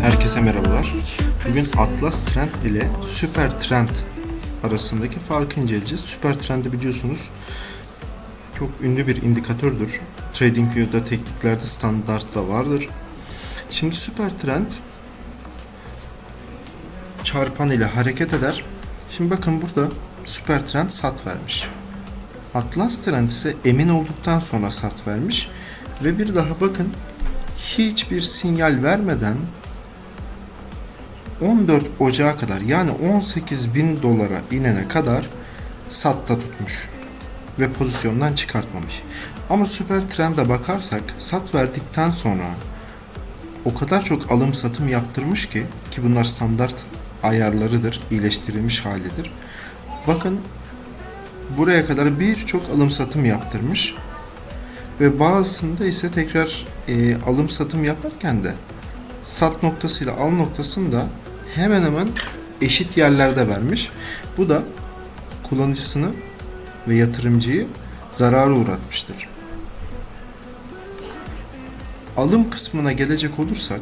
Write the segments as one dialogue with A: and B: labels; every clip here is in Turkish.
A: Herkese merhabalar. Bugün Atlas Trend ile Süper Trend arasındaki farkı inceleyeceğiz. Süper Trend'i biliyorsunuz çok ünlü bir indikatördür. TradingView'da tekniklerde standartta vardır. Şimdi Süper Trend çarpan ile hareket eder. Şimdi bakın burada Süper Trend sat vermiş. Atlas Trend ise emin olduktan sonra sat vermiş ve bir daha bakın hiçbir sinyal vermeden 14 Ocağı kadar yani 18 bin dolara inene kadar satta tutmuş ve pozisyondan çıkartmamış. Ama süper trende bakarsak sat verdikten sonra o kadar çok alım satım yaptırmış ki ki bunlar standart ayarlarıdır, iyileştirilmiş halidir. Bakın buraya kadar birçok alım satım yaptırmış ve bazısında ise tekrar e, alım satım yaparken de sat noktasıyla al noktasını da hemen hemen eşit yerlerde vermiş. Bu da kullanıcısını ve yatırımcıyı zarara uğratmıştır. Alım kısmına gelecek olursak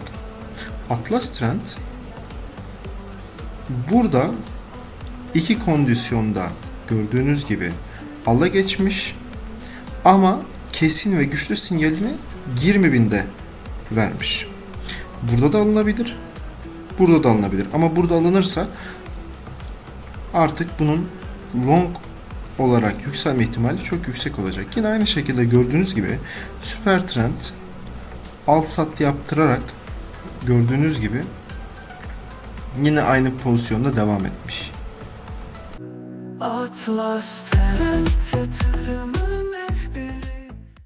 A: Atlas Trend burada iki kondisyonda gördüğünüz gibi ala geçmiş ama kesin ve güçlü sinyalini 20 binde vermiş. Burada da alınabilir. Burada da alınabilir. Ama burada alınırsa artık bunun long olarak yükselme ihtimali çok yüksek olacak. Yine aynı şekilde gördüğünüz gibi süper trend al sat yaptırarak gördüğünüz gibi yine aynı pozisyonda devam etmiş.
B: Atlas Trend yatırımın